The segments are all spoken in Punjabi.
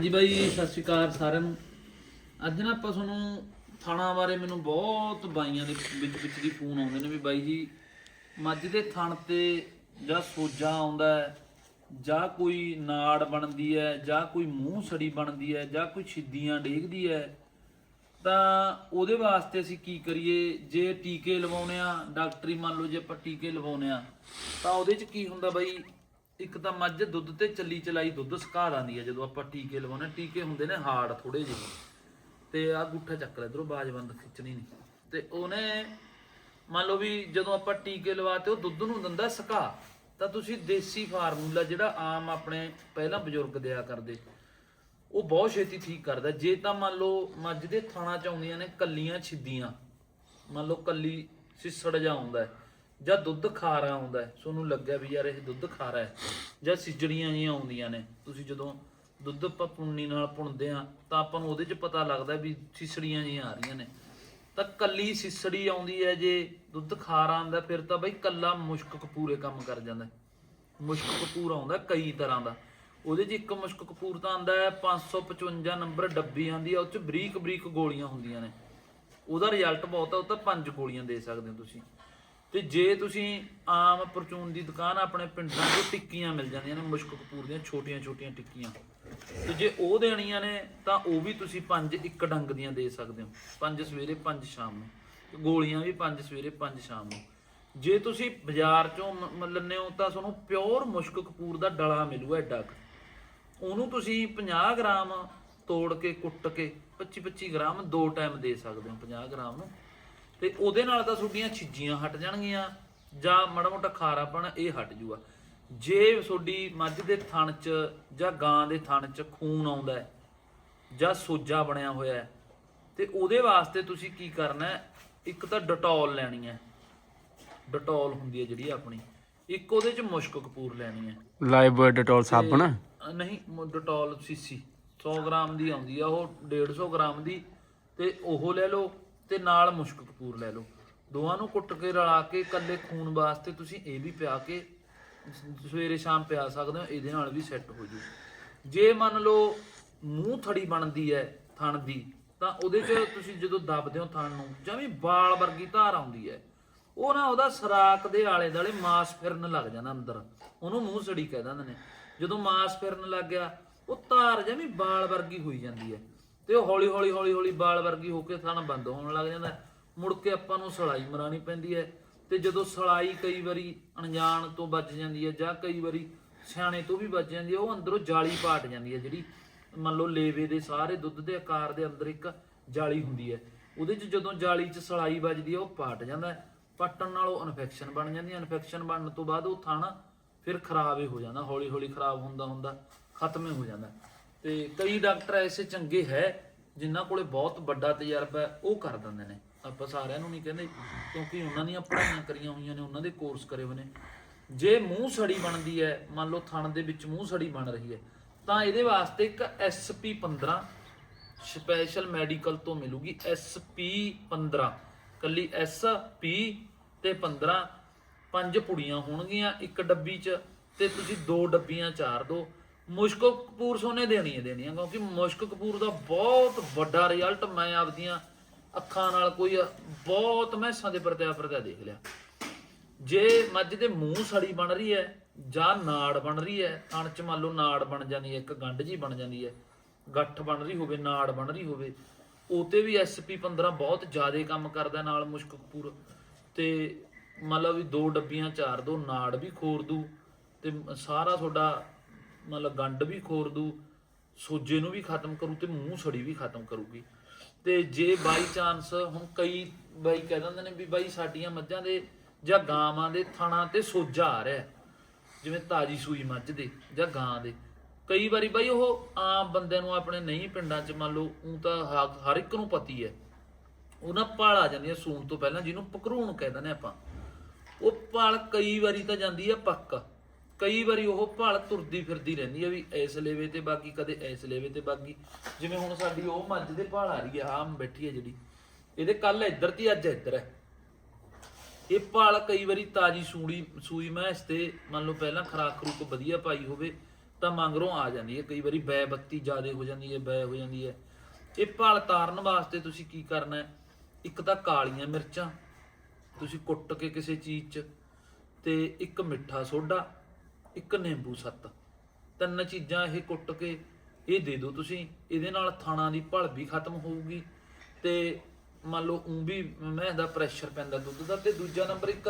ਜੀ ਬਾਈ, ਸਤਿ ਸ਼੍ਰੀ ਅਕਾਲ ਸਾਰਿਆਂ ਨੂੰ। ਅੱਜ ਨਾ ਆਪਾਂ ਤੁਹਾਨੂੰ ਥਾਣਾ ਬਾਰੇ ਮੈਨੂੰ ਬਹੁਤ ਬਾਈਆਂ ਦੇ ਵਿੱਚ ਵਿੱਚ ਦੀ ਫੋਨ ਆਉਂਦੇ ਨੇ ਵੀ ਬਾਈ ਜੀ, ਮੱਝ ਦੇ ਥਣ ਤੇ ਜਾਂ ਸੋਜਾ ਆਉਂਦਾ ਹੈ, ਜਾਂ ਕੋਈ ਨਾੜ ਬਣਦੀ ਹੈ, ਜਾਂ ਕੋਈ ਮੂੰਹ ਸੜੀ ਬਣਦੀ ਹੈ, ਜਾਂ ਕੋਈ ਛਿੱਦੀਆਂ ਡੇਗਦੀ ਹੈ, ਤਾਂ ਉਹਦੇ ਵਾਸਤੇ ਅਸੀਂ ਕੀ ਕਰੀਏ? ਜੇ ਟੀਕੇ ਲਵਾਉਣੇ ਆ, ਡਾਕਟਰੀ ਮੰਨ ਲਓ ਜੇ ਆਪਾਂ ਟੀਕੇ ਲਵਾਉਣੇ ਆ, ਤਾਂ ਉਹਦੇ 'ਚ ਕੀ ਹੁੰਦਾ ਬਾਈ? ਇੱਕ ਤਾਂ ਮੱਝ ਦੁੱਧ ਤੇ ਚੱਲੀ ਚਲਾਈ ਦੁੱਧ ਸਕਾ ਦਿੰਦੀ ਹੈ ਜਦੋਂ ਆਪਾਂ ਟੀਕੇ ਲਵਾਉਣੇ ਟੀਕੇ ਹੁੰਦੇ ਨੇ ਹਾਰਡ ਥੋੜੇ ਜਿਹੇ। ਤੇ ਆ ਗੁੱਠਾ ਚੱਕ ਲੈ ਇਧਰੋਂ, ਬਾਜ ਖਿੱਚਣੀ ਨਹੀਂ। ਤੇ ਉਹਨੇ ਮੰਨ ਲਓ ਵੀ ਜਦੋਂ ਆਪਾਂ ਟੀਕੇ ਲਵਾਤੇ ਉਹ ਦੁੱਧ ਨੂੰ ਦਿੰਦਾ ਸਕਾ, ਤਾਂ ਤੁਸੀਂ ਦੇਸੀ ਫਾਰਮੂਲਾ ਜਿਹੜਾ ਆਮ ਆਪਣੇ ਪਹਿਲਾਂ ਬਜ਼ੁਰਗ ਦਿਆ ਕਰਦੇ, ਉਹ ਬਹੁਤ ਛੇਤੀ ਠੀਕ ਕਰਦਾ। ਜੇ ਤਾਂ ਮੰਨ ਲਓ ਮੱਝ ਦੇ ਥਾਣਾ ਚ ਆਉਂਦੀਆਂ ਨੇ, ਕੱਲੀਆਂ ਛਿੱਦੀਆਂ, ਮੰਨ ਲਓ ਕੱਲੀ ਸਿਸੜ ਜਾ ਆਉਂਦਾ ਹੈ ਜਾਂ ਦੁੱਧ ਖਾਰਾ ਆਉਂਦਾ ਹੈ। ਤੁਹਾਨੂੰ ਲੱਗਿਆ ਵੀ ਯਾਰ ਇਹ ਦੁੱਧ ਖਾਰਾ ਹੈ। ਜਾਂ ਸਿਜੜੀਆਂ ਜਿਹੀਆਂ ਆਉਂਦੀਆਂ ਨੇ। ਤੁਸੀਂ ਜਦੋਂ ਦੁੱਧ ਆਪਾਂ ਪੁੰਨੀ ਨਾਲ ਪੁਣਦੇ ਆ ਤਾਂ ਆਪਾਂ ਨੂੰ ਉਹਦੇ 'ਚ ਪਤਾ ਲੱਗਦਾ ਵੀ ਸਿਸੜੀਆਂ ਜਿਹੀਆਂ ਆ ਰਹੀਆਂ ਨੇ। ਤਾਂ ਕੱਲੀ ਸਿਸੜੀ ਆਉਂਦੀ ਹੈ, ਜੇ ਦੁੱਧ ਖਾਰਾ ਆਉਂਦਾ, ਫਿਰ ਤਾਂ ਬਈ ਕੱਲਾ ਮੁਸ਼ਕ ਕਪੂਰੇ ਕੰਮ ਕਰ ਜਾਂਦਾ ਮੁਸ਼ਕ ਕਪੂਰ ਆਉਂਦਾ ਕਈ ਤਰ੍ਹਾਂ ਦਾ। ਉਹਦੇ 'ਚ ਇੱਕ ਮੁਸ਼ਕ ਕਪੂਰ ਤਾਂ ਆਉਂਦਾ ਹੈ 555 ਨੰਬਰ ਡੱਬੀ ਆਉਂਦੀ ਹੈ, ਉਹ 'ਚ ਬਰੀਕ ਬਰੀਕ ਗੋਲੀਆਂ ਹੁੰਦੀਆਂ ਨੇ। ਉਹਦਾ ਰਿਜ਼ਲਟ ਬਹੁਤ ਆ ਉਹ ਤਾਂ ਪੰਜ ਗੋਲੀਆਂ ਦੇ ਸਕਦੇ ਹੋ ਤੁਸੀਂ। ਤੇ ਜੇ ਤੁਸੀਂ ਆਮ ਪਰਚੂਨ ਦੀ ਦੁਕਾਨ ਆਪਣੇ ਪਿੰਡਾਂ 'ਚ ਟਿੱਕੀਆਂ ਮਿਲ ਜਾਂਦੀਆਂ ਨੇ, ਮੁਸ਼ਕ ਕਪੂਰ ਦੀਆਂ ਛੋਟੀਆਂ ਛੋਟੀਆਂ ਟਿੱਕੀਆਂ, ਤੇ ਜੇ ਉਹ ਦੇਣੀਆਂ ਨੇ, ਤਾਂ ਉਹ ਵੀ ਤੁਸੀਂ ਪੰਜ ਇੱਕ ਡੰਗ ਦੀਆਂ ਦੇ ਸਕਦੇ ਹੋ। ਪੰਜ ਸਵੇਰੇ, ਪੰਜ ਸ਼ਾਮ ਨੂੰ। ਤੇ ਗੋਲੀਆਂ ਵੀ ਪੰਜ ਸਵੇਰੇ, ਪੰਜ ਸ਼ਾਮ ਨੂੰ। ਜੇ ਤੁਸੀਂ ਬਾਜ਼ਾਰ 'ਚੋਂ ਮ- ਲੈਂਦੇ ਹੋ, ਤਾਂ ਤੁਹਾਨੂੰ ਪਿਓਰ ਮੁਸ਼ਕ ਕਪੂਰ ਦਾ ਡਲਾ ਮਿਲੂਗਾ ਐਡਾ ਉਹਨੂੰ ਤੁਸੀਂ 50 ਗ੍ਰਾਮ ਤੋੜ ਕੇ, ਕੁੱਟ ਕੇ 25 25 ਗ੍ਰਾਮ ਦੋ ਟਾਈਮ ਦੇ ਸਕਦੇ ਹੋ 50 ਗ੍ਰਾਮ ਨੂੰ। ਤੇ ਉਹਦੇ ਨਾਲ ਤਾਂ ਤੁਹਾਡੀਆਂ ਛਿੱਜੀਆਂ ਹਟ ਜਾਣਗੀਆਂ ਜਾਂ ਮਾੜਾ ਮੋਟਾ ਖਾਰਾਪਣ ਇਹ ਹਟ ਜੂਗਾ। ਜੇ ਤੁਹਾਡੀ ਮੱਝ ਦੇ ਥਣ 'ਚ ਜਾਂ ਗਾਂ ਦੇ ਥਣ 'ਚ ਖੂਨ ਆਉਂਦਾ ਹੈ ਜਾਂ ਸੋਜਾ ਬਣਿਆ ਹੋਇਆ ਹੈ ਤੇ ਉਹਦੇ ਵਾਸਤੇ ਤੁਸੀਂ ਕੀ ਕਰਨਾ ਹੈ? ਇੱਕ ਤਾਂ ਡਟੋਲ ਲੈਣੀ ਹੈ। ਡਟੋਲ ਹੁੰਦੀ ਹੈ ਜਿਹੜੀ ਆਪਣੀ। ਇੱਕ ਉਹਦੇ 'ਚ ਮੁਸ਼ਕ ਕਪੂਰ ਲੈਣੀ ਹੈ। ਲਾਈਵ ਡਟੋਲ ਸਾਬਣ? ਨਹੀਂ ਡਟੋਲ ਸੀਸੀ। 100 ਗ੍ਰਾਮ ਦੀ ਆਉਂਦੀ ਆ ਉਹ 150 ਗ੍ਰਾਮ ਦੀ ਤੇ ਉਹ ਲੈ ਲਓ। ਤੇ ਨਾਲ ਮੁਸ਼ਕ ਕਪੂਰ ਲੈ ਲਓ। ਦੋਵਾਂ ਨੂੰ ਕੁੱਟ ਕੇ ਰਲਾ ਕੇ ਇਕੱਲੇ ਖੂਨ ਵਾਸਤੇ ਤੁਸੀਂ ਇਹ ਵੀ ਪਿਆ ਕੇ ਸਵੇਰੇ ਸ਼ਾਮ ਪਿਆ ਸਕਦੇ ਹੋ, ਇਹਦੇ ਨਾਲ ਵੀ ਸੈੱਟ ਹੋ ਜੂ ਜੇ ਮੰਨ ਲਓ ਮੂੰਹ ਥੜੀ ਬਣਦੀ ਹੈ ਥਣ ਦੀ, ਤਾਂ ਉਹਦੇ 'ਚ ਤੁਸੀਂ ਜਦੋਂ ਦੱਬਦੇ ਹੋ ਥਣ ਨੂੰ, ਜਾਂ ਵੀ ਵਾਲ ਵਰਗੀ ਧਾਰ ਆਉਂਦੀ ਹੈ, ਉਹ ਨਾ ਉਹਦਾ ਸਰਾਕ ਦੇ ਆਲੇ ਦਾਲੇ ਮਾਸ ਫਿਰਨ ਲੱਗ ਜਾਂਦਾ ਅੰਦਰ। ਉਹਨੂੰ ਮੂੰਹ ਸੜੀ ਕਹਿ ਦਿੰਦੇ ਨੇ। ਜਦੋਂ ਮਾਸ ਫਿਰਨ ਲੱਗ ਗਿਆ, ਉਹ ਧਾਰ ਜਿਵੇਂ ਬਾਲ ਵਰਗੀ ਹੋਈ ਜਾਂਦੀ ਹੈ। ਤੇ ਉਹ ਹੌਲੀ ਹੌਲੀ ਹੌਲੀ ਹੌਲੀ ਬਾਲ ਵਰਗੀ ਹੋ ਕੇ ਥਣ ਬੰਦ ਹੋਣ ਲੱਗ ਜਾਂਦਾ ਮੁੜ ਕੇ ਆਪਾਂ ਨੂੰ ਸਲਾਈ ਮਰਾਣੀ ਪੈਂਦੀ ਹੈ ਤੇ ਜਦੋਂ ਸਲਾਈ ਕਈ ਵਾਰੀ ਅਣਜਾਣ ਤੋਂ ਬਚ ਜਾਂਦੀ ਹੈ ਜਾਂ ਕਈ ਵਾਰੀ ਸਿਆਣੇ ਤੋਂ ਵੀ ਬਚ ਜਾਂਦੀ ਹੈ, ਉਹ ਅੰਦਰੋਂ ਜਾਲੀ ਪਾਟ ਜਾਂਦੀ ਹੈ ਜਿਹੜੀ ਮੰਨ ਲਓ ਲੇਵੇ ਦੇ ਸਾਰੇ ਦੁੱਧ ਦੇ ਆਕਾਰ ਦੇ ਅੰਦਰ ਇੱਕ ਜਾਲੀ ਹੁੰਦੀ ਹੈ। ਉਹਦੇ 'ਚ ਜਦੋਂ ਜਾਲੀ 'ਚ ਸਲਾਈ ਵੱਜਦੀ ਹੈ, ਉਹ ਪਾਟ ਜਾਂਦਾ ਹੈ। ਪੱਟਣ ਨਾਲ ਉਹ ਇਨਫੈਕਸ਼ਨ ਬਣ ਜਾਂਦੀ ਹੈ। ਇਨਫੈਕਸ਼ਨ ਬਣਨ ਤੋਂ ਬਾਅਦ ਉਹ ਥਣ ਫਿਰ ਖਰਾਬ ਹੀ ਹੋ ਜਾਂਦਾ, ਹੌਲੀ ਹੌਲੀ ਖਰਾਬ ਹੁੰਦਾ ਹੁੰਦਾ ਖਤਮ ਹੀ ਹੋ ਜਾਂਦਾ। ਤੇ ਕਈ ਡਾਕਟਰ ਐਸੇ ਚੰਗੇ ਹੈ ਜਿਨ੍ਹਾਂ ਕੋਲੇ ਬਹੁਤ ਵੱਡਾ ਤਜਰਬਾ ਹੈ, ਉਹ ਕਰ ਦਿੰਦੇ ਨੇ। ਆਪਾਂ ਸਾਰਿਆਂ ਨੂੰ ਨਹੀਂ ਕਹਿੰਦੇ, ਕਿਉਂਕਿ ਉਹਨਾਂ ਦੀਆਂ ਪੜ੍ਹਾਈਆਂ ਕਰੀਆਂ ਹੋਈਆਂ ਨੇ, ਉਹਨਾਂ ਦੇ ਕੋਰਸ ਕਰੇ ਹੋਏ ਨੇ। ਜੇ ਮੂੰਹ ਸੜੀ ਬਣਦੀ ਹੈ, ਮੰਨ ਲਓ ਥਣ ਦੇ ਵਿੱਚ ਮੂੰਹ ਸੜੀ ਬਣ ਰਹੀ ਹੈ, ਤਾਂ ਇਹਦੇ ਵਾਸਤੇ ਇੱਕ SP15 ਸਪੈਸ਼ਲ ਮੈਡੀਕਲ ਤੋਂ ਮਿਲੂਗੀ। SP15 ਕੱਲੀ SP ਤੇ 15 ਪੰਜ ਪੁੜੀਆਂ ਹੋਣਗੀਆਂ, ਇੱਕ ਡੱਬੀ 'ਚ, ਤੇ ਤੁਸੀਂ ਦੋ ਡੱਬੀਆਂ ਚਾਰ ਦੋ। ਮੁਸ਼ਕ ਕਪੂਰ ਸੋਨੇ ਦੇਣੀ ਹੈ ਦੇਣੀ ਹੈ, ਕਿਉਂਕਿ ਮੁਸ਼ਕ ਕਪੂਰ ਦਾ ਬਹੁਤ ਵੱਡਾ ਰਿਜ਼ਲਟ ਮੈਂ ਆਪਦੀਆਂ ਅੱਖਾਂ ਨਾਲ ਕੋਈ ਬਹੁਤ ਮੈਸਾਂ ਦੇ ਪਰਤਿਆ ਪਰਤਿਆ ਦੇਖ ਲਿਆ। ਜੇ ਮੱਝ ਦੇ ਮੂੰਹ ਸੜੀ ਬਣ ਰਹੀ ਹੈ ਜਾਂ ਨਾੜ ਬਣ ਰਹੀ ਹੈ ਥਣ ਚ ਮੰਨ ਲਓ ਨਾੜ ਬਣ ਜਾਂਦੀ ਹੈ, ਇੱਕ ਗੰਢ ਜੀ ਬਣ ਜਾਂਦੀ ਹੈ, ਗੱਠ ਬਣ ਰਹੀ ਹੋਵੇ, ਨਾੜ ਬਣ ਰਹੀ ਹੋਵੇ ਉਤੇ ਵੀ SP15 ਬਹੁਤ ਜ਼ਿਆਦਾ ਕੰਮ ਕਰਦਾ ਨਾਲ ਮੁਸ਼ਕ ਕਪੂਰ। ਤੇ ਮਤਲਬ ਵੀ ਦੋ ਡੱਬੀਆਂ ਚਾਰ ਦੋ, ਨਾੜ ਵੀ ਖੋਰ ਦੂ, ਤੇ ਸਾਰਾ ਤੁਹਾਡਾ ਮਤਲਬ ਗੰਢ ਵੀ ਖੋਰ ਦੂ, ਸੋਜੇ ਨੂੰ ਵੀ ਖਤਮ ਕਰੂ ਤੇ ਮੂੰਹ ਸੜੀ ਵੀ ਖਤਮ ਕਰੂਗੀ। ਤੇ ਜੇ ਬਾਈ ਚਾਂਸ ਹੁਣ ਕਈ ਬਾਈ ਕਹਿ ਦਿੰਦੇ ਨੇ ਵੀ ਬਾਈ ਸਾਡੀਆਂ ਮੱਝਾਂ ਦੇ ਜਾਂ ਗਾਵਾਂ ਦੇ ਥਣਾ ਤੇ ਸੋਜਾ ਆ ਰਿਹਾ ਜਿਵੇਂ ਤਾਜੀ ਸੂਈ ਮੱਝ ਦੇ ਜਾਂ ਗਾਂ ਦੇ। ਕਈ ਵਾਰੀ ਬਾਈ ਉਹ ਆਮ ਬੰਦੇ ਨੂੰ ਆਪਣੇ ਨਹੀਂ ਪਿੰਡਾਂ 'ਚ ਮੰਨ ਲਓ ਉਹ ਤਾਂ ਹਰ ਇੱਕ ਨੂੰ ਪਤੀ ਹੈ। ਉਹ ਨਾ ਭਾਲ ਆ ਜਾਂਦੀਆਂ ਸੂਣ ਤੋਂ ਪਹਿਲਾਂ, ਜਿਹਨੂੰ ਪਕਰੂਣ ਕਹਿ ਦਿੰਦੇ ਆਪਾਂ। ਉਹ ਭਾਲ ਕਈ ਵਾਰੀ ਤਾਂ ਜਾਂਦੀ ਹੈ ਪੱਕ। ਕਈ ਵਾਰੀ ਉਹ ਭਲ ਤੁਰਦੀ ਫਿਰਦੀ ਰਹਿੰਦੀ ਹੈ ਵੀ ਇਸ ਲੇਵੇ ਤੇ ਬਾਗੀ, ਕਦੇ ਇਸ ਲੇਵੇ ਤੇ ਬਾਗੀ। ਜਿਵੇਂ ਹੁਣ ਸਾਡੀ ਉਹ ਮੱਝ ਦੇ ਭਾਲ ਆ ਰਹੀ ਹੈ ਆਮ ਬੈਠੀ ਹੈ ਜਿਹੜੀ। ਇਹਦੇ ਕੱਲ ਇੱਧਰ ਤੇ ਅੱਜ ਇੱਧਰ ਹੈ ਇਹ ਭਾਲ ਕਈ ਵਾਰੀ ਤਾਜੀ ਸੂੜੀ ਸੂਈ ਮੈਸ ਤੇ ਮੰਨ ਲਓ ਪਹਿਲਾਂ ਖਰਾਕ ਖਰੂਕ ਵਧੀਆ ਪਾਈ ਹੋਵੇ, ਤਾਂ ਮੰਗਰੋਂ ਆ ਜਾਂਦੀ ਹੈ ਕਈ ਵਾਰੀ ਬੈ ਬੱਤੀ ਜ਼ਿਆਦਾ ਹੋ ਜਾਂਦੀ ਹੈ ਬੈ ਹੋ ਜਾਂਦੀ ਹੈ ਇਹ ਭਲ ਤਾਰਨ ਵਾਸਤੇ ਤੁਸੀਂ ਕੀ ਕਰਨਾ ਹੈ? ਇੱਕ ਤਾਂ ਕਾਲੀਆਂ ਮਿਰਚਾਂ, ਤੁਸੀਂ ਕੁੱਟ ਕੇ ਕਿਸੇ ਚੀਜ਼ 'ਚ ਤੇ ਇੱਕ ਮਿੱਠਾ ਸੋਡਾ ਇੱਕ ਨਿੰਬੂ ਸੱਤ। ਤਿੰਨ ਚੀਜ਼ਾਂ ਇਹ ਕੁੱਟ ਕੇ ਇਹ ਦੇ ਦਿਓ ਤੁਸੀਂ। ਇਹਦੇ ਨਾਲ ਥਾਣਾ ਦੀ ਭਲ ਵੀ ਖਤਮ ਹੋਊਗੀ ਤੇ ਮੰਨ ਲਓ ਉਂ ਵੀ ਮੈਂ ਦਾ ਪ੍ਰੈਸ਼ਰ ਪੈਂਦਾ ਦੁੱਧ ਦਾ ਤੇ ਦੂਜਾ ਨੰਬਰ ਇੱਕ,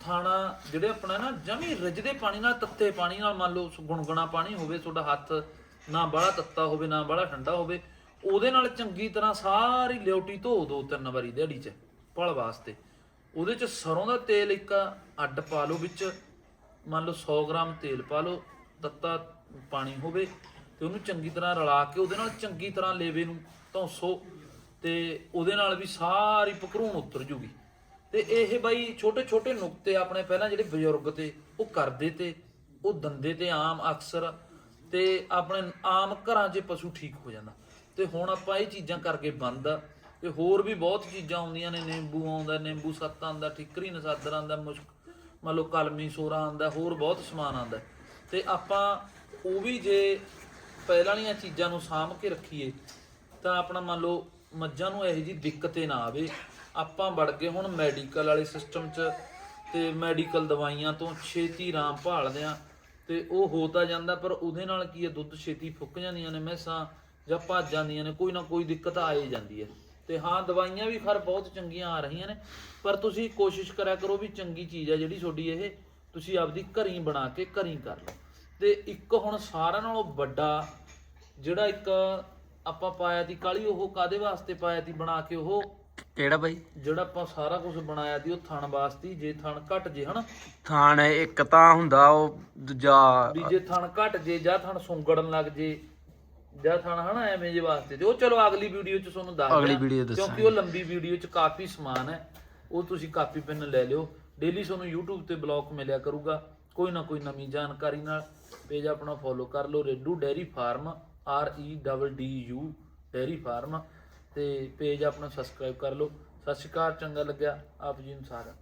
ਥਾਣਾ ਜਿਹੜੇ ਆਪਣਾ ਨਾ ਜਮੀ ਰਜਦੇ ਪਾਣੀ ਨਾਲ, ਤੱਤੇ ਪਾਣੀ ਨਾਲ ਮੰਨ ਲਓ ਗੁਣਗੁਣਾ ਪਾਣੀ ਹੋਵੇ, ਤੁਹਾਡਾ ਹੱਥ ਨਾ ਬੜਾ ਤੱਤਾ ਹੋਵੇ, ਨਾ ਬੜਾ ਠੰਡਾ ਹੋਵੇ, ਉਹਦੇ ਨਾਲ ਚੰਗੀ ਤਰ੍ਹਾਂ ਸਾਰੀ ਲਿਓਟੀ ਧੋ ਦੋ ਤਿੰਨ ਵਾਰੀ ਦਿਹਾੜੀ 'ਚ, ਭਲ ਵਾਸਤੇ। ਉਹਦੇ 'ਚ ਸਰੋਂ ਦਾ ਤੇਲ ਇੱਕ ਅੱਡ ਪਾ ਲਓ ਵਿੱਚ ਮੰਨ ਲਓ 100 ਗ੍ਰਾਮ ਤੇਲ ਪਾ ਲਓ, ਤੱਤਾ ਪਾਣੀ ਹੋਵੇ ਤੇ ਉਹਨੂੰ ਚੰਗੀ ਤਰ੍ਹਾਂ ਰਲਾ ਕੇ ਉਹਦੇ ਨਾਲ ਚੰਗੀ ਤਰ੍ਹਾਂ ਲੇਵੇ ਨੂੰ ਧੌਂਸੋ ਤੇ ਉਹਦੇ ਨਾਲ ਵੀ ਸਾਰੀ ਪਕਰੂਣ ਉਤਰ ਜੂਗੀ। ਤੇ ਇਹ ਬਾਈ ਛੋਟੇ ਛੋਟੇ ਨੁਕਤੇ ਆਪਣੇ ਪਹਿਲਾਂ ਜਿਹੜੇ ਬਜ਼ੁਰਗ ਤੇ, ਉਹ ਕਰਦੇ ਤੇ, ਉਹ ਦੰਦੇ ਤੇ ਆਮ ਅਕਸਰ ਤੇ ਆਪਣੇ ਆਮ ਘਰਾਂ 'ਚ ਪਸ਼ੂ ਠੀਕ ਹੋ ਜਾਂਦਾ। ਤੇ ਹੁਣ ਆਪਾਂ ਇਹ ਚੀਜ਼ਾਂ ਕਰਕੇ ਬੰਦ ਆ, ਤੇ ਹੋਰ ਵੀ ਬਹੁਤ ਚੀਜ਼ਾਂ ਆਉਂਦੀਆਂ ਨੇ, ਨਿੰਬੂ ਆਉਂਦਾ, ਨਿੰਬੂ ਸੱਤ ਆਉਂਦਾ, ਠਿਕਰੀ, ਨਸਾਦਰ ਆਉਂਦਾ, ਮੁਸ਼ਕ ਮੰਨ ਲਓ ਕਲਮੀ, ਸੋਰਾ ਆਉਂਦਾ, ਹੋਰ ਬਹੁਤ ਸਮਾਨ ਆਉਂਦਾ ਤੇ ਆਪਾਂ ਉਹ ਵੀ ਜੇ ਪਹਿਲਾਂ ਵਾਲੀਆਂ ਚੀਜ਼ਾਂ ਨੂੰ ਸਾਂਭ ਕੇ ਰੱਖੀਏ, ਤਾਂ ਆਪਣਾ ਮੰਨ ਲਓ ਮੱਝਾਂ ਨੂੰ ਇਹੋ ਜੀ ਦਿੱਕਤ ਨਾ ਆਵੇ। ਆਪਾਂ ਵੜ ਗਏ ਹੁਣ ਮੈਡੀਕਲ ਵਾਲੇ ਸਿਸਟਮ 'ਚ ਤੇ ਮੈਡੀਕਲ ਦਵਾਈਆਂ ਤੋਂ ਛੇਤੀ ਆਰਾਮ ਭਾਲਦੇ ਆ ਤੇ ਉਹ ਹੋ ਤਾਂ ਜਾਂਦਾ, ਪਰ ਉਹਦੇ ਨਾਲ ਕੀ ਹੈ, ਦੁੱਧ ਛੇਤੀ ਫੁੱਕ ਜਾਂਦੀਆਂ ਨੇ, ਮੈਸਾਂ ਜਾਂ ਭੱਜ ਜਾਂਦੀਆਂ ਨੇ, ਕੋਈ ਨਾ ਕੋਈ ਦਿੱਕਤ ਆ ਹੀ ਜਾਂਦੀ ਹੈ। ਤੇ ਹਾਂ ਦਵਾਈਆਂ ਵੀ ਖਰ ਬਹੁਤ ਚੰਗੀਆਂ ਆ ਰਹੀਆਂ ਨੇ ਪਰ ਤੁਸੀਂ ਕੋਸ਼ਿਸ਼ ਕਰਿਆ ਕਰੋ ਵੀ ਚੰਗੀ ਚੀਜ਼ ਹੈ ਜਿਹੜੀ ਤੁਹਾਡੀ ਇਹ ਤੁਸੀਂ ਆਪਦੀ ਘਰੀ ਬਣਾ ਕੇ ਘਰੀ ਕਰ ਲਓ। ਤੇ ਇੱਕ ਹੁਣ ਸਾਰਿਆਂ ਨਾਲੋਂ ਵੱਡਾ ਜਿਹੜਾ ਇੱਕ ਆਪਾਂ ਪਾਇਆ ਤੀ ਕਾਲੀ ਉਹ ਕਾਦੇ ਵਾਸਤੇ ਪਾਇਆ ਤੀ ਬਣਾ ਕੇ ਉਹ? ਕਿਹੜਾ ਬਾਈ? ਜਿਹੜਾ ਆਪਾਂ ਸਾਰਾ ਕੁਝ ਬਣਾਇਆ ਤੀ ਉਹ ਥਣ ਵਾਸਤੇ ਜੇ ਥਣ ਘਟ ਜੇ ਹਨਾ। ਥਾਣ ਇੱਕ ਤਾਂ ਹੁੰਦਾ ਉਹ ਦੂਜਾ ਵੀ ਜੇ ਥਣ ਘਟ ਜੇ ਜਾਂ ਥਣ ਸੁੰਗੜਨ ਲੱਗ ਜੇ ਜਾਂ ਥਣ ਹਨਾ ਐਵੇਂ ਜੇ ਵਾਸਤੇ ਤੇ ਉਹ ਚਲੋ ਅਗਲੀ ਵੀਡੀਓ ਚ ਤੁਹਾਨੂੰ ਦੱਸ ਅਗਲੀ video ਦੱਸਾਂਗੇ। ਕਿਉਂਕਿ ਉਹ ਲੰਬੀ ਵੀਡੀਓ ਚ ਕਾਫੀ ਸਮਾਨ ਹੈ ਉਹ ਤੁਸੀਂ ਕਾਪੀ ਪੈਨ ਲੈ ਲਿਓ। ਡੇਲੀ ਤੁਹਾਨੂੰ YouTube ਤੇ ਬਲੌਗ ਮਿਲਿਆ ਕਰੂਗਾ ਕੋਈ ਨਾ ਕੋਈ ਨਵੀਂ ਜਾਣਕਾਰੀ ਨਾਲ। ਪੇਜ ਆਪਣਾ ਫੋਲੋ ਕਰ ਲਓ Reddu dairy farm R E double D U dairy farm. ਤੇ ਪੇਜ ਆਪਣਾ ਸਬਸਕ੍ਰਾਈਬ ਕਰ ਲਓ। ਸਤਿ ਸ਼੍ਰੀ ਅਕਾਲ ਚੰਗਾ ਲੱਗਿਆ। ਆਪ ਜੀ ਨੂੰ ਸਾਰਾ